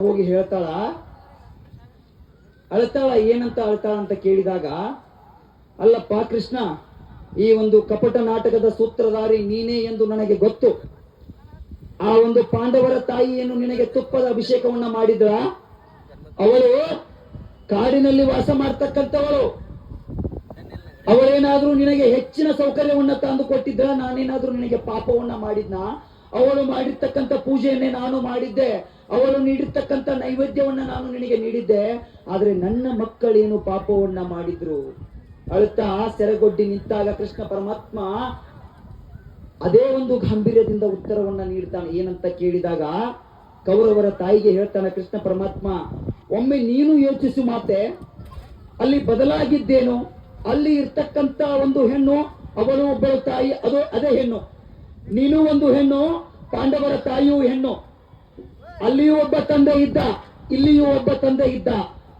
ಹೋಗಿ ಹೇಳ್ತಾಳ. ಅಳ್ತಾಳ, ಏನಂತ ಅಳ್ತಾಳ ಅಂತ ಕೇಳಿದಾಗ, ಅಲ್ಲಪ್ಪ ಕೃಷ್ಣ, ಈ ಒಂದು ಕಪಟ ನಾಟಕದ ಸೂತ್ರಧಾರಿ ನೀನೇ ಎಂದು ನನಗೆ ಗೊತ್ತು. ಆ ಒಂದು ಪಾಂಡವರ ತಾಯಿಯನ್ನು ನಿನಗೆ ತುಪ್ಪದ ಅಭಿಷೇಕವನ್ನ ಮಾಡಿದ್ರ? ಅವಳು ಕಾಡಿನಲ್ಲಿ ವಾಸ ಮಾಡ್ತಕ್ಕಂಥವಳು. ಅವಳೇನಾದ್ರೂ ನಿನಗೆ ಹೆಚ್ಚಿನ ಸೌಕರ್ಯವನ್ನ ತಂದು ಕೊಟ್ಟಿದ್ರ? ನಾನೇನಾದ್ರೂ ನಿನಗೆ ಪಾಪವನ್ನ ಮಾಡಿದ್ನ? ಅವಳು ಮಾಡಿರ್ತಕ್ಕಂಥ ಪೂಜೆಯನ್ನೇ ನಾನು ಮಾಡಿದ್ದೆ. ಅವಳು ನೀಡಿರ್ತಕ್ಕಂಥ ನೈವೇದ್ಯವನ್ನ ನಾನು ನಿನಗೆ ನೀಡಿದ್ದೆ. ಆದ್ರೆ ನನ್ನ ಮಕ್ಕಳೇನು ಪಾಪವನ್ನ ಮಾಡಿದ್ರು? ಅಳುತ್ತಾ ಸೆರೆಗೊಡ್ಡಿ ನಿಂತಾಗ ಕೃಷ್ಣ ಪರಮಾತ್ಮ ಅದೇ ಒಂದು ಗಾಂಭೀರ್ಯದಿಂದ ಉತ್ತರವನ್ನ ನೀಡ್ತಾನೆ. ಏನಂತ ಕೇಳಿದಾಗ ಕೌರವರ ತಾಯಿಗೆ ಹೇಳ್ತಾನೆ ಕೃಷ್ಣ ಪರಮಾತ್ಮ, ಒಮ್ಮೆ ನೀನು ಯೋಚಿಸು ಮಾತೆ, ಅಲ್ಲಿ ಬದಲಾಗಿದ್ದೇನು? ಅಲ್ಲಿ ಇರ್ತಕ್ಕಂತ ಒಂದು ಹೆಣ್ಣು ಅವಳು ಒಬ್ಬಳ ತಾಯಿ, ಅದು ಅದೇ ಹೆಣ್ಣು. ನೀನು ಒಂದು ಹೆಣ್ಣು ಪಾಂಡವರ ತಾಯಿಯೂ ಹೆಣ್ಣು. ಅಲ್ಲಿಯೂ ಒಬ್ಬ ತಂದೆ ಇದ್ದ, ಇಲ್ಲಿಯೂ ಒಬ್ಬ ತಂದೆ ಇದ್ದ.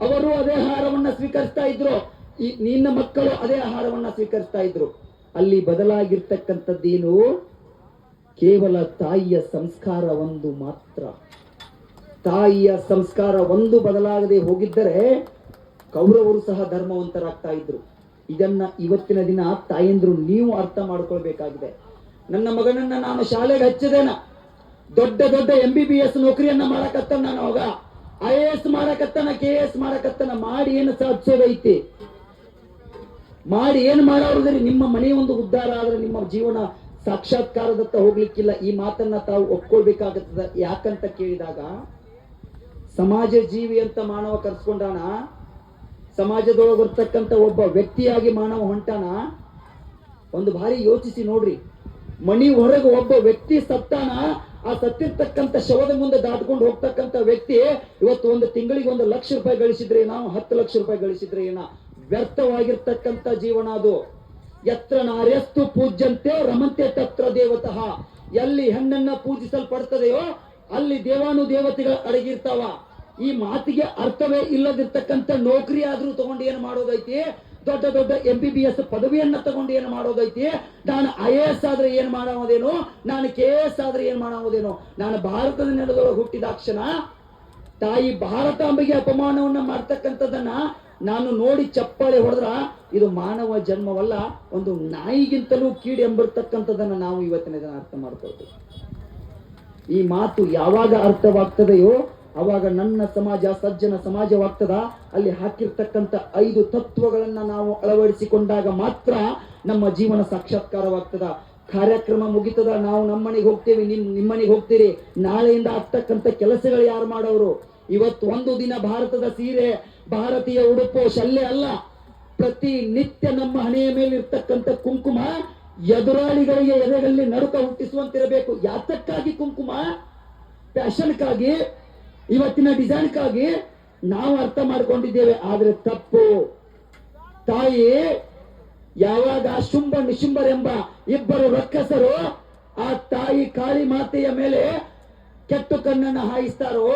ಅವರು ಅದೇ ಆಹಾರವನ್ನ ಸ್ವೀಕರಿಸ್ತಾ ಇದ್ರು. ಈ ನಿನ್ನ ಮಕ್ಕಳು ಅದೇ ಆಹಾರವನ್ನ ಸ್ವೀಕರಿಸ್ತಾ ಇದ್ರು. ಅಲ್ಲಿ ಬದಲಾಗಿರ್ತಕ್ಕಂಥದ್ದೇನು ಕೇವಲ ತಾಯಿಯ ಸಂಸ್ಕಾರ ಒಂದು ಮಾತ್ರ. ತಾಯಿಯ ಸಂಸ್ಕಾರ ಒಂದು ಬದಲಾಗದೆ ಹೋಗಿದ್ದರೆ ಕೌರವರು ಸಹ ಧರ್ಮವಂತರಾಗ್ತಾ ಇದ್ರು. ಇದನ್ನ ಇವತ್ತಿನ ದಿನ ತಾಯಂದ್ರು ನೀವು ಅರ್ಥ ಮಾಡ್ಕೊಳ್ಬೇಕಾಗಿದೆ. ನನ್ನ ಮಗನನ್ನ ನಾನು ಶಾಲೆಗೆ ಹಚ್ಚಿದೇನ. ದೊಡ್ಡ ದೊಡ್ಡ ಎಂ ಬಿ ಬಿ ಎಸ್ ನೌಕರಿಯನ್ನ ಮಾಡಕತ್ತನ ನಾನು ಅವಾಗ. ಐ ಎ ಎಸ್ ಮಾಡಕತ್ತನ ಕೆ ಎಸ್ ಮಾಡಕತ್ತನ, ಮಾಡಿ ಏನು ಸಾಧಿಸೋದೈತಿ ಮಾಡಿ ಏನ್ ಮಾಡೋದ್ರಿ? ನಿಮ್ಮ ಮನೆ ಒಂದು ಉದ್ಧಾರ ಆದ್ರೆ ನಿಮ್ಮ ಜೀವನ ಸಾಕ್ಷಾತ್ಕಾರದತ್ತ ಹೋಗ್ಲಿಕ್ಕಿಲ್ಲ. ಈ ಮಾತನ್ನ ತಾವು ಒಪ್ಕೊಳ್ಬೇಕಾಗತ್ತದ. ಯಾಕಂತ ಕೇಳಿದಾಗ, ಸಮಾಜ ಜೀವಿ ಅಂತ ಮಾನವ ಕರ್ಸ್ಕೊಂಡಾನ ಸಮಾಜದೊಳಗಿರ್ತಕ್ಕಂಥ ಒಬ್ಬ ವ್ಯಕ್ತಿಯಾಗಿ ಮಾನವ ಹೊಂಟಾನ, ಒಂದು ಬಾರಿ ಯೋಚಿಸಿ ನೋಡ್ರಿ. ಮಣಿ ಹೊರಗೆ ಒಬ್ಬ ವ್ಯಕ್ತಿ ಸತ್ತಾನ, ಆ ಸತ್ತಿರ್ತಕ್ಕಂಥ ಶವದ ಮುಂದೆ ದಾಟ್ಕೊಂಡು ಹೋಗ್ತಕ್ಕಂಥ ವ್ಯಕ್ತಿ ಇವತ್ತು ಒಂದು ತಿಂಗಳಿಗೆ ಒಂದು ಲಕ್ಷ ರೂಪಾಯಿ ಗಳಿಸಿದ್ರೆ ನಾವು ಹತ್ತು ಲಕ್ಷ ರೂಪಾಯಿ ಗಳಿಸಿದ್ರೆ ಏನ, ವ್ಯರ್ಥವಾಗಿರ್ತಕ್ಕಂಥ ಜೀವನ ಅದು. ಎತ್ರ ನಾರ್ಯಸ್ತು ಪೂಜ್ಯಂತೆ ರಮಂತೆ ತತ್ರ ದೇವತಃ. ಎಲ್ಲಿ ಹೆಣ್ಣನ್ನ ಪೂಜಿಸಲ್ಪಡ್ತದೆಯೋ, ಅಲ್ಲಿ ದೇವಾನು ದೇವತೆಗಳು ಅಡಗಿರ್ತಾವ ಈ ಮಾತಿಗೆ ಅರ್ಥವೇ ಇಲ್ಲದಿರ್ತಕ್ಕಂಥ ನೌಕರಿ ಆದ್ರೂ ತಗೊಂಡು ಏನು ಮಾಡೋದೈತಿ? ದೊಡ್ಡ ದೊಡ್ಡ ಎಂ ಬಿ ಬಿ ಎಸ್ ಪದವಿಯನ್ನ ತಗೊಂಡು ಏನು ಮಾಡೋದೈತಿ? ನಾನು ಐ ಎ ಎಸ್ ಆದ್ರೆ ಏನ್ ಮಾಡೋದೇನು ನಾನು ಕೆ ಎಸ್ ಆದ್ರೆ ಏನ್ ಮಾಡೋದೇನು ನಾನು ಭಾರತದ ನೆಲದೊಳಗೆ ಹುಟ್ಟಿದಾಕ್ಷಣ ತಾಯಿ ಭಾರತಾಂಬೆಗೆ ಅಪಮಾನವನ್ನ ಮಾಡ್ತಕ್ಕಂಥದ್ದನ್ನ ನಾನು ನೋಡಿ ಚಪ್ಪಾಳೆ ಹೊಡೆದ್ರ ಇದು ಮಾನವ ಜನ್ಮವಲ್ಲ, ಒಂದು ನಾಯಿಗಿಂತಲೂ ಕೀಡು ಎಂಬಿರ್ತಕ್ಕಂಥದ್ದನ್ನ ನಾವು ಇವತ್ತಿನ ದಿನ ಅರ್ಥ ಮಾಡ್ಕೊಳ್ತೀವಿ. ಈ ಮಾತು ಯಾವಾಗ ಅರ್ಥವಾಗ್ತದೆಯೋ ಅವಾಗ ನನ್ನ ಸಮಾಜ ಸಜ್ಜನ ಸಮಾಜವಾಗ್ತದ? ಅಲ್ಲಿ ಹಾಕಿರ್ತಕ್ಕಂಥ ಐದು ತತ್ವಗಳನ್ನ ನಾವು ಅಳವಡಿಸಿಕೊಂಡಾಗ ಮಾತ್ರ ನಮ್ಮ ಜೀವನ ಸಾಕ್ಷಾತ್ಕಾರವಾಗ್ತದ. ಕಾರ್ಯಕ್ರಮ ಮುಗಿತದ ನಾವು ನಮ್ಮನೆಗೆ ಹೋಗ್ತೇವೆ, ನಿಮ್, ನಿಮ್ಮನೆಗೆ ಹೋಗ್ತೀರಿ. ನಾಳೆಯಿಂದ ಆಗ್ತಕ್ಕಂಥ ಕೆಲಸಗಳು ಯಾರು ಮಾಡೋರು? ಇವತ್ತು ಒಂದು ದಿನ ಭಾರತದ ಸೀರೆ, ಭಾರತೀಯ ಉಡುಪು ಶಲ್ಯ ಅಲ್ಲ. ಪ್ರತಿ ನಿತ್ಯ ನಮ್ಮ ಹಣೆಯ ಮೇಲೆ ಇರ್ತಕ್ಕಂಥ ಕುಂಕುಮ ಎದುರಾಳಿಗಳಿಗೆ ಎದೆಗಳಲ್ಲಿ ನಡುಕ ಹುಟ್ಟಿಸುವಂತಿರಬೇಕು. ಯಾತಕ್ಕಾಗಿ ಕುಂಕುಮ? ಫ್ಯಾಷನ್ಕ್ಕಾಗಿ ಇವತ್ತಿನ ಡಿಸೈನ್ಗಾಗಿ ನಾವು ಅರ್ಥ ಮಾಡ್ಕೊಂಡಿದ್ದೇವೆ, ಆದ್ರೆ ತಪ್ಪು. ತಾಯಿ, ಯಾವಾಗ ಶುಂಭ ನಿಶುಂಭರೆಂಬ ಇಬ್ಬರು ರಕ್ಕಸರು ಆ ತಾಯಿ ಕಾಳಿ ಮಾತೆಯ ಮೇಲೆ ಕೆಟ್ಟು ಕಣ್ಣನ್ನ ಹಾಯಿಸ್ತಾರೋ,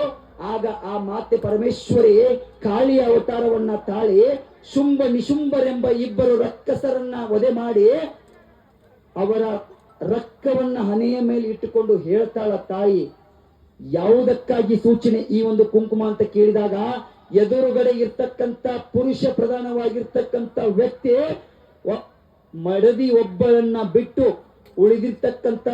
ಆಗ ಆ ಮಾತೆ ಪರಮೇಶ್ವರಿ ಕಾಳಿಯ ಅವತಾರವನ್ನ ತಾಳಿ ಶುಂಭ ನಿಶುಂಭರೆಂಬ ಇಬ್ಬರು ರಕ್ಕಸರನ್ನ ವಧೆ ಮಾಡಿ ಅವರ ರಕ್ಕವನ್ನ ಹನೆಯ ಮೇಲೆ ಇಟ್ಟುಕೊಂಡು ಹೇಳ್ತಾಳ ತಾಯಿ ಯಾವುದಕ್ಕಾಗಿ ಸೂಚನೆ ಈ ಒಂದು ಕುಂಕುಮ ಅಂತ ಕೇಳಿದಾಗ ಎದುರುಗಡೆ ಇರ್ತಕ್ಕಂತ ಪುರುಷ ಪ್ರಧಾನವಾಗಿರ್ತಕ್ಕಂಥ ವ್ಯಕ್ತಿ ಮಡದಿ ಒಬ್ಬರನ್ನ ಬಿಟ್ಟು ಉಳಿದಿರ್ತಕ್ಕಂಥ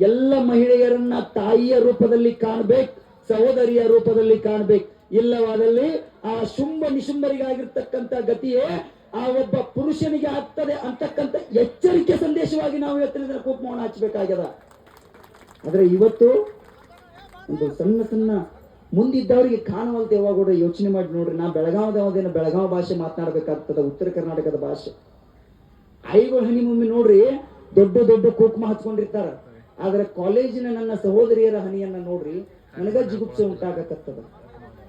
ಎಲ್ಲ ಮಹಿಳೆಯರನ್ನ ತಾಯಿಯ ರೂಪದಲ್ಲಿ ಕಾಣ್ಬೇಕು, ಸಹೋದರಿಯ ರೂಪದಲ್ಲಿ ಕಾಣ್ಬೇಕು. ಇಲ್ಲವಾದಲ್ಲಿ ಆ ಶುಂಭ ನಿಶುಂಭರಿಗಾಗಿರ್ತಕ್ಕಂತ ಗತಿಯೇ ಆ ಒಬ್ಬ ಪುರುಷನಿಗೆ ಆಗ್ತದೆ ಅಂತಕ್ಕಂಥ ಎಚ್ಚರಿಕೆ ಸಂದೇಶವಾಗಿ ನಾವು ಇವತ್ತಿನ ಕುಂಕುಮವನ್ನು ಹಚ್ಚಬೇಕಾಗ್ಯದ ಆದ್ರೆ ಇವತ್ತು ಒಂದು ಸಣ್ಣ ಸಣ್ಣ ಮುಂದಿದ್ದವರಿಗೆ ಕಾಣುವಂತೆ ಯಾವಾಗ ಕೂಡ ಯೋಚನೆ ಮಾಡಿ ನೋಡ್ರಿ, ನಾ ಬೆಳಗಾವದವದೇನ ಬೆಳಗಾವ ಭಾಷೆ ಮಾತನಾಡಬೇಕಾಗ್ತದ, ಉತ್ತರ ಕರ್ನಾಟಕದ ಭಾಷೆ. ಐಗೋ ಹನಿ ಮುಮ್ಮಿ ನೋಡ್ರಿ, ದೊಡ್ಡ ದೊಡ್ಡ ಕುಕ್ಮ ಹಚ್ಕೊಂಡಿರ್ತಾರ. ಆದ್ರೆ ಕಾಲೇಜಿನ ನನ್ನ ಸಹೋದರಿಯರ ಹನಿಯನ್ನ ನೋಡ್ರಿ, ನನಗ ಜಿಗುಪ್ಸೆ ಉಂಟಾಗಕತ್ತದ.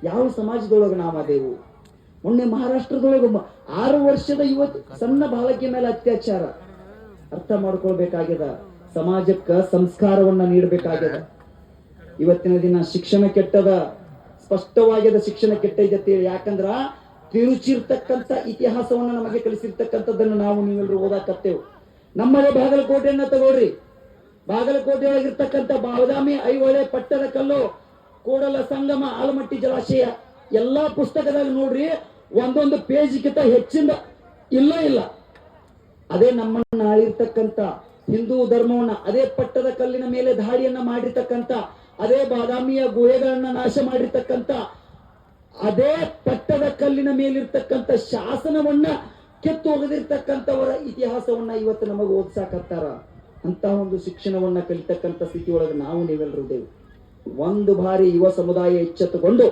ಯಾವ ಸಮಾಜದೊಳಗ ನಾವು ಅದೇವು ಮೊನ್ನೆ ಮಹಾರಾಷ್ಟ್ರದೊಳಗ ಆರು ವರ್ಷದ ಯುವತ್ ಸಣ್ಣ ಬಾಲಕಿಯ ಮೇಲೆ ಅತ್ಯಾಚಾರ. ಅರ್ಥ ಮಾಡ್ಕೊಳ್ಬೇಕಾಗ್ಯದ. ಸಮಾಜಕ್ಕ ಸಂಸ್ಕಾರವನ್ನ ನೀಡಬೇಕಾಗ್ಯದ. ಇವತ್ತಿನ ದಿನ ಶಿಕ್ಷಣ ಕೆಟ್ಟದ ಸ್ಪಷ್ಟವಾಗ್ಯದ ಶಿಕ್ಷಣ ಕೆಟ್ಟೈತೆ ಯಾಕಂದ್ರ ತಿರುಚಿರ್ತಕ್ಕಂಥ ಇತಿಹಾಸವನ್ನ ನಮಗೆ ಕಲಿಸಿರ್ತಕ್ಕಂಥದ್ದನ್ನು ನಾವು ನೀವೆಲ್ಲರೂ ಓದಾಕತ್ತೇವೆ. ನಮ್ಮದೇ ಬಾಗಲಕೋಟೆಯನ್ನ ತಗೊಳ್ರಿ. ಬಾಗಲಕೋಟೆ ಒಳಗಿರ್ತಕ್ಕಂಥ ಬಾದಾಮಿ ಐಹೊಳೆ ಪಟ್ಟದ ಕಲ್ಲು, ಕೂಡಲ ಸಂಗಮ, ಆಲಮಟ್ಟಿ ಜಲಾಶಯ, ಎಲ್ಲಾ ಪುಸ್ತಕದಲ್ಲಿ ನೋಡ್ರಿ, ಒಂದೊಂದು ಪೇಜ್ಗಿಂತ ಹೆಚ್ಚಿಂದ ಇಲ್ಲ ಇಲ್ಲ. ಅದೇ ನಮ್ಮನ್ನ ಆಳಿರ್ತಕ್ಕಂಥ ಹಿಂದೂ ಧರ್ಮವನ್ನ, ಅದೇ ಪಟ್ಟದ ಕಲ್ಲಿನ ಮೇಲೆ ದಾಳಿಯನ್ನ ಮಾಡಿರ್ತಕ್ಕಂಥ ಅದೇ ಬಾದಾಮಿಯ ಗುಹೆಗಳನ್ನ ನಾಶ ಮಾಡಿರ್ತಕ್ಕಂಥ, ಅದೇ ಪಟ್ಟದ ಕಲ್ಲಿನ ಮೇಲಿರ್ತಕ್ಕಂಥ ಶಾಸನವನ್ನ ಕೆತ್ತು ಒಗೆದಿರ್ತಕ್ಕಂಥವರ ಇತಿಹಾಸವನ್ನ ಇವತ್ತು ನಮಗೆ ಓದ್ಸಾಕತ್ತಾರ. ಅಂತ ಒಂದು ಶಿಕ್ಷಣವನ್ನ ಕಲಿತಕ್ಕಂಥ ಸ್ಥಿತಿ ಒಳಗೆ ನಾವು ನೀವೆಲ್ಲರೂ ಇದ್ದೇವೆ ಒಂದು ಬಾರಿ ಯುವ ಸಮುದಾಯ ಎಚ್ಚೆತ್ತುಕೊಂಡು,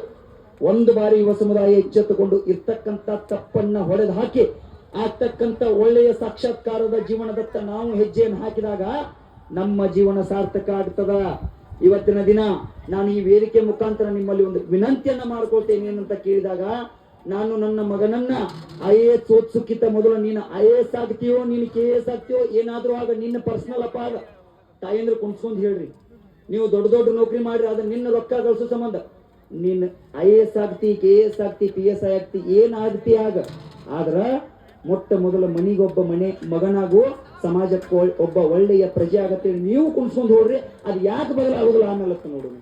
ಒಂದು ಬಾರಿ ಯುವ ಸಮುದಾಯ ಎಚ್ಚೆತ್ತುಕೊಂಡು ಇರ್ತಕ್ಕಂಥ ತಪ್ಪನ್ನ ಹೊಡೆದು ಹಾಕಿ ಆಗ್ತಕ್ಕಂಥ ಒಳ್ಳೆಯ ಸಾಕ್ಷಾತ್ಕಾರದ ಜೀವನದತ್ತ ನಾವು ಹೆಜ್ಜೆಯನ್ನು ಹಾಕಿದಾಗ ನಮ್ಮ ಜೀವನ ಸಾರ್ಥಕ ಆಗ್ತದ. ಇವತ್ತಿನ ದಿನ ನಾನು ಈ ವೇದಿಕೆ ಮುಖಾಂತರ ನಿಮ್ಮಲ್ಲಿ ಒಂದು ವಿನಂತಿಯನ್ನ ಮಾಡ್ಕೊಳ್ತೇನೆ ಅಂತ ಕೇಳಿದಾಗ, ನಾನು ನನ್ನ ಮಗನನ್ನ ಐ ಎ ಎಸ್ ಓದ್ಸುಕ್ಕಿಂತ ಮೊದಲು ನೀನು ಐ ಎ ಎಸ್ ಆಗ್ತೀಯೋ, ನೀನು ಕೆ ಎಸ್ ಆಗ್ತೀಯೋ, ಏನಾದರೂ ಆಗ ನಿನ್ನ ಪರ್ಸನಲ್ ಅಪ್ಪ ಆಗ. ತಾಯಂದ್ರೆ ಕುಣಿಸ್ಕೊಂಡು ಹೇಳ್ರಿ. ನೀವು ದೊಡ್ಡ ದೊಡ್ಡ ನೌಕರಿ ಮಾಡ್ರಿ, ಆದ್ರೆ ನಿನ್ನ ರೊಕ್ಕ ಗಳಿಸೋ ಸಂಬಂಧ. ನಿನ್ನ ಐ ಎ ಎಸ್ ಆಗ್ತಿ, ಕೆ ಎಸ್ ಆಗ್ತಿ, ಪಿ ಎಸ್ ಐ ಆಗ್ತಿ, ಏನ್ ಆಗ. ಆದ್ರ ಮೊಟ್ಟ ಮೊದಲ ಮನಿಗೊಬ್ಬ ಮನೆ ಮಗನಾಗು ಸಮಾಜಕ್ಕೆ ಒಬ್ಬ ಒಳ್ಳೆಯ ಪ್ರಜೆ ಆಗತ್ತೆ ನೀವು ಕುಣಿಸ್ಕೊಂಡು ಹೋಗ್ರಿ, ಅದು ಯಾಕೆ ಬದಲಾಗೋದಿಲ್ಲ ಆಮೇಲೆ ನೋಡೋಣ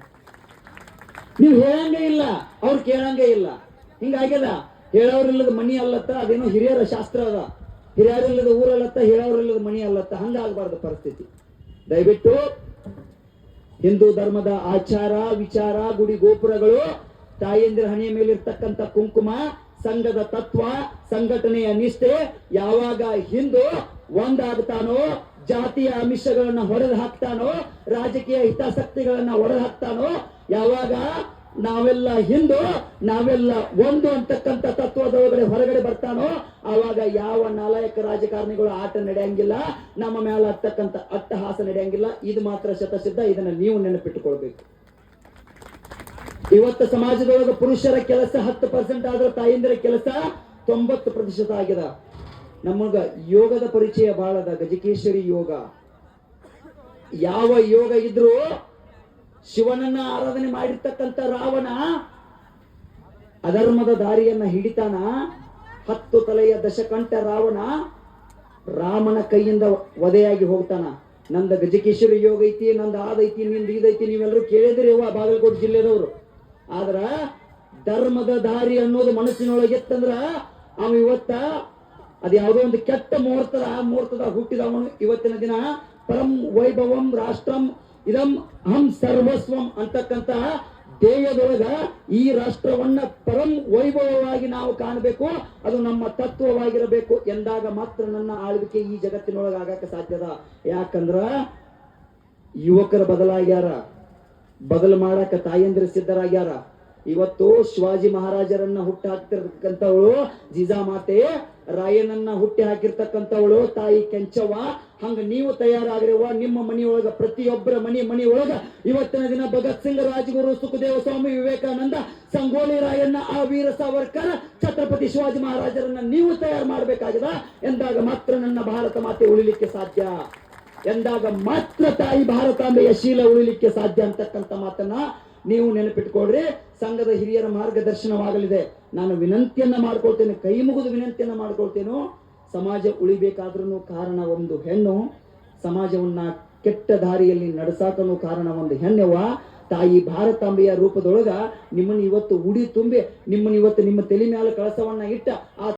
ನೀವು. ಹೇಳಂಗೆ ಇಲ್ಲ, ಅವ್ರು ಕೇಳಂಗೆ ಇಲ್ಲ. ಹಿಂಗಾಗ್ಯದ, ಹೇಳೋರಿಲ್ಲದ ಮಣಿ ಅಲ್ಲತ್ತ, ಅದೇನೋ ಹಿರಿಯರ ಶಾಸ್ತ್ರ ಅದ. ಹಿರಿಯರಿಲ್ಲದ ಊರಲ್ಲತ್ತ ಹೇಳೋರಿಲ್ಲದ ಮಣಿ ಅಲ್ಲತ್ತ, ಹಂಗಾಗಬಾರ್ದು ಪರಿಸ್ಥಿತಿ. ದಯವಿಟ್ಟು ಹಿಂದೂ ಧರ್ಮದ ಆಚಾರ, ವಿಚಾರ, ಗುಡಿ ಗೋಪುರಗಳು ತಾಯಿಯಂದಿರ ಹಣೆಯ ಮೇಲಿರ್ತಕ್ಕಂಥ ಕುಂಕುಮ ಸಂಘದ ತತ್ವ, ಸಂಘಟನೆಯ ನಿಷ್ಠೆ ಯಾವಾಗ ಹಿಂದೂ ಒಂದಾಗ್ತಾನೋ, ಜಾತಿಯ ಅಮಿಷಗಳನ್ನ ಹೊಡೆದು ಹಾಕ್ತಾನೋ, ರಾಜಕೀಯ ಹಿತಾಸಕ್ತಿಗಳನ್ನ ಹೊಡೆದು ಹಾಕ್ತಾನೋ, ಯಾವಾಗ ನಾವೆಲ್ಲ ಹಿಂದೂ, ನಾವೆಲ್ಲ ಒಂದು ಅಂತಕ್ಕಂಥ ತತ್ವದೊಳಗಡೆ ಹೊರಗಡೆ ಬರ್ತಾನೋ, ಆವಾಗ ಯಾವ ನಾಲಾಯಕ ರಾಜಕಾರಣಿಗಳು ಆಟ ನಡೆಯಂಗಿಲ್ಲ, ನಮ್ಮ ಮೇಲೆ ಆಗ್ತಕ್ಕಂಥ ಅಟ್ಟಹಾಸ ನಡೆಯಂಗಿಲ್ಲ. ಇದು ಮಾತ್ರ ಶತಸಿದ್ಧ, ಇದನ್ನ ನೀವು ನೆನಪಿಟ್ಟುಕೊಳ್ಬೇಕು. ಇವತ್ತು ಸಮಾಜದೊಳಗ ಪುರುಷರ ಕೆಲಸ ಹತ್ತು ಪರ್ಸೆಂಟ್ ಆದ್ರೆ ತಾಯಿಂದರ ಕೆಲಸ ತೊಂಬತ್ತು ಪ್ರತಿಶತ ಆಗ್ಯದ ನಮಗ ಯೋಗದ ಪರಿಚಯ ಬಹಳ ಅದ ಗಜಕೇಶ್ವರಿ ಯೋಗ. ಯಾವ ಯೋಗ ಇದ್ರು ಶಿವನನ್ನ ಆರಾಧನೆ ಮಾಡಿರ್ತಕ್ಕಂಥ ರಾವಣ ಅಧರ್ಮದ ದಾರಿಯನ್ನ ಹಿಡಿತಾನ, ಹತ್ತು ತಲೆಯ ದಶಕಂಠ ರಾವಣ ರಾಮನ ಕೈಯಿಂದ ವಧೆಯಾಗಿ ಹೋಗ್ತಾನ. ನಂದ ಗಜಕೇಶ್ವರಿ ಯೋಗ ಐತಿ, ನಂದ ಆದೈತಿ, ನಿಂದ ಇದೈತಿ ನೀವೆಲ್ಲರೂ ಕೇಳಿದ್ರಿ ಬಾಗಲಕೋಟೆ ಜಿಲ್ಲೆದವರು. ಆದ್ರ ಧರ್ಮದ ದಾರಿ ಅನ್ನೋದು ಮನಸ್ಸಿನೊಳಗೆ ಇತ್ತಂದ್ರ ಅವ ಇವತ್ತ ಅದ ಯಾವುದೋ ಒಂದು ಕೆಟ್ಟ ಮುಹೂರ್ತದ, ಆ ಮುಹೂರ್ತದ ಹುಟ್ಟಿದವನು ಇವತ್ತಿನ ದಿನ ಪರಂ ವೈಭವಂ ರಾಷ್ಟ್ರಂ ಇದಂ ಹಂ ಸರ್ವಸ್ವಂ ಅಂತಕ್ಕಂತ ದೇಯದೊಳಗ ಈ ರಾಷ್ಟ್ರವನ್ನ ಪರಂ ವೈಭವವಾಗಿ ನಾವು ಕಾಣಬೇಕು, ಅದು ನಮ್ಮ ತತ್ವವಾಗಿರಬೇಕು ಎಂದಾಗ ಮಾತ್ರ ನನ್ನ ಆಳ್ವಿಕೆ ಈ ಜಗತ್ತಿನೊಳಗೆ ಆಗಕ್ಕೆ ಸಾಧ್ಯದ. ಯಾಕಂದ್ರ ಯುವಕರ ಬದಲಾಗ್ಯಾರ. ಬದಲು ಮಾಡಕ ತಾಯಂದ್ರ ಸಿದ್ಧರಾಗ್ಯಾರ. ಇವತ್ತು ಶಿವಾಜಿ ಮಹಾರಾಜರನ್ನ ಹುಟ್ಟಿ ಹಾಕ್ತಿರ್ತಕ್ಕಂಥವಳು ಜಿಜಾಮಾತೆ, ರಾಯನನ್ನ ಹುಟ್ಟಿ ಹಾಕಿರ್ತಕ್ಕಂಥವಳು ತಾಯಿ ಕೆಂಚವ್ವ. ಹಂಗ ನೀವು ತಯಾರಾಗಿರುವ ನಿಮ್ಮ ಮನೆಯೊಳಗ, ಪ್ರತಿಯೊಬ್ಬರ ಮನೆ ಮನೆಯೊಳಗ. ಇವತ್ತಿನ ದಿನ ಭಗತ್ ಸಿಂಗ್, ರಾಜಗುರು ಸುಖದೇವ ಸ್ವಾಮಿ ವಿವೇಕಾನಂದ, ಸಂಗೋಲಿ ರಾಯನ್ನ ಆ ವೀರ ಸಾವರ್ಕರ್, ಛತ್ರಪತಿ ಶಿವಾಜಿ ಮಹಾರಾಜರನ್ನ ನೀವು ತಯಾರು ಮಾಡಬೇಕಾಗಿದೆ ಎಂದಾಗ ಮಾತ್ರ ನನ್ನ ಭಾರತ ಮಾತೆ ಉಳಿಲಿಕ್ಕೆ ಸಾಧ್ಯ. ಎಂದಾಗ ಮಾತ್ರ ತಾಯಿ ಭಾರತಾಂಬೆಯ ಶೀಲ ಉಳಿಲಿಕ್ಕೆ ಸಾಧ್ಯ ಅಂತಕ್ಕಂಥ ಮಾತನ್ನ ನೀವು ನೆನಪಿಟ್ಕೊಳ್ರಿ. ಸಂಘದ ಹಿರಿಯರ ಮಾರ್ಗದರ್ಶನವಾಗಲಿದೆ. ನಾನು ವಿನಂತಿಯನ್ನ ಮಾಡ್ಕೊಳ್ತೇನೆ, ಕೈ ಮುಗಿದು ವಿನಂತಿಯನ್ನ ಮಾಡ್ಕೊಳ್ತೇನೋ. ಸಮಾಜ ಉಳಿಬೇಕಾದ್ರೂ ಕಾರಣ ಒಂದು ಹೆಣ್ಣು. ಸಮಾಜವನ್ನ ಕೆಟ್ಟ ದಾರಿಯಲ್ಲಿ ನಡೆಸಾಕನು ಕಾರಣ ಒಂದು ಹೆಣ್ಣೆವ ತಾಯಿ ಭಾರತಾಂಬೆಯ ರೂಪದೊಳಗ ನಿಮ್ಮನ್ನ ಇವತ್ತು ಉಡಿ ತುಂಬಿ, ನಿಮ್ಮನ್ನ ಇವತ್ತು ನಿಮ್ಮ ತಲೆ ಮ್ಯಾಲ ಕಳಸವನ್ನ ಇಟ್ಟ, ಆ